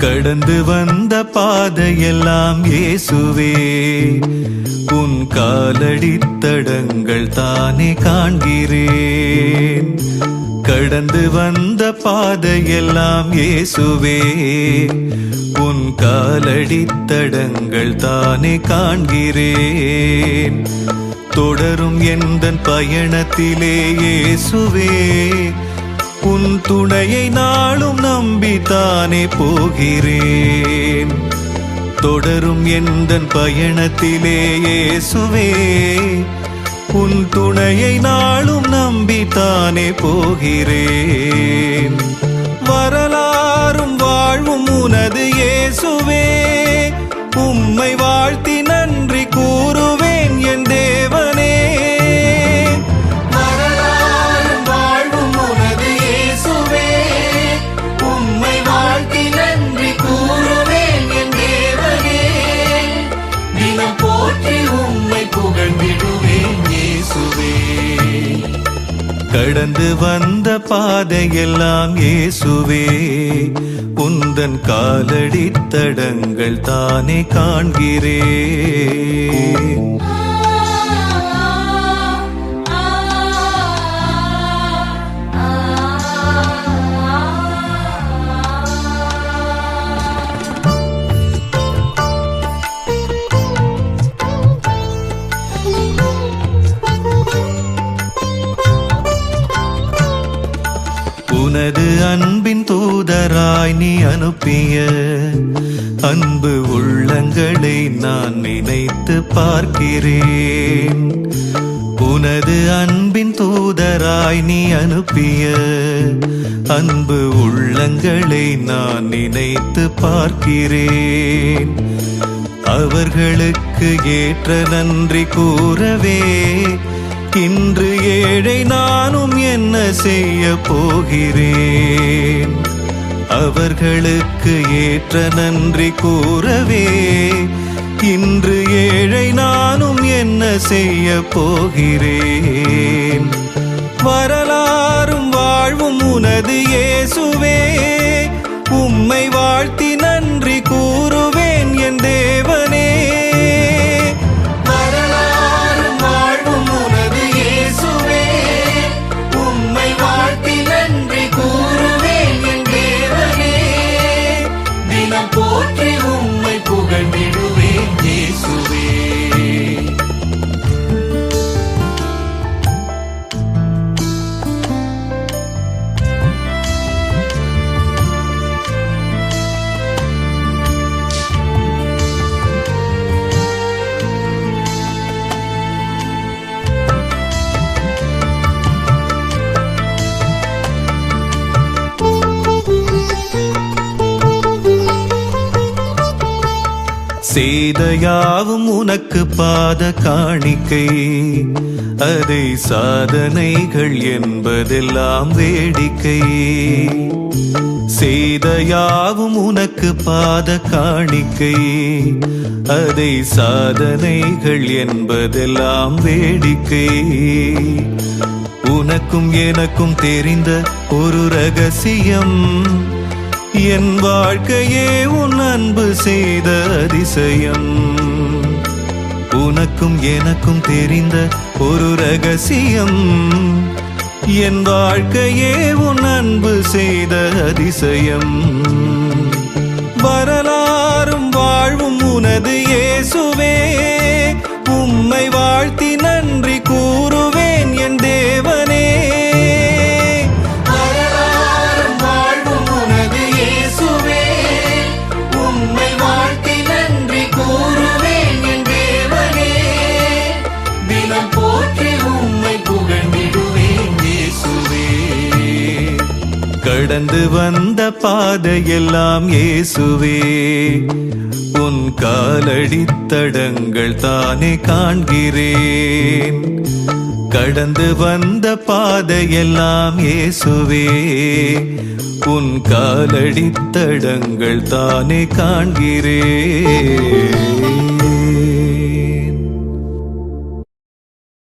கடந்து வந்த பாதையெல்லாம் இயேசுவே உன் காலடி தடங்கள் தானே காண்கிறேன். கடந்து வந்த பாதையெல்லாம் இயேசுவே உன் காலடி தடங்கள் தானே காண்கிறேன். தொடரும் எந்த பயணத்திலே இயேசுவே உன் துணையை நாளும் நம்பித்தானே போகிறேன். தொடரும் எந்த பயணத்திலேயே சுவே உன் துணையை நாளும் நம்பித்தானே போகிறேன். வரலாறும் வாழ்வும் உனது இயேசுவே. உம்மை வாழ்த்தின கடந்து வந்த பாதையெல்லாம் இயேசுவே உந்தன் காலடி தடங்கள் தானே காண்கிறேன் உனது அன்பின் தூதராய் நீ அனுப்பிய அன்பு உள்ளங்களை நான் நினைத்து பார்க்கிறேன். உனது அன்பின் தூதராய் நீ அனுப்பிய அன்பு உள்ளங்களை நான் நினைத்து பார்க்கிறேன். அவர்களுக்கு ஏற்ற நன்றி கூறவே இன்று ஏழை நானும் என்ன செய்ய போகிறேன்? அவர்களுக்கு ஏற்ற நன்றி கூறவே இன்று ஏழை நானும் என்ன செய்ய போகிறேன்? வரலாறும் வாழ்வும் உனது ஏசு செய்தயாவும் உனக்கு பாத காணிக்கை. அதை சாதனைகள் என்பதெல்லாம் வேடிக்கை. செய்தயாவும் உனக்கு பாத காணிக்கை. அதை சாதனைகள் என்பதெல்லாம் வேடிக்கை. உனக்கும் எனக்கும் தெரிந்த ஒரு ரகசியம். என் வாழ்க்கையே உன் அன்பு செய்த அதிசயம். உனக்கும் எனக்கும் தெரிந்த ஒரு ரகசியம். என் வாழ்க்கையே உன் அன்பு செய்த அதிசயம். வரலாறும் வாழ்வும் உனது இயேசுவே. உம்மை வாழ்த்தி நன்றி கூறுவேன் என் தேவன். போற்றி உம்மை புகழ்ந்திடுவேன் இயேசுவே. கடந்து வந்த பாதையெல்லாம் இயேசுவே. உன் காலடி தடங்கள் தானே காண்கிறேன். கடந்து வந்த பாதையெல்லாம் இயேசுவே. உன் காலடி தடங்கள் தானே காண்கிறேன்.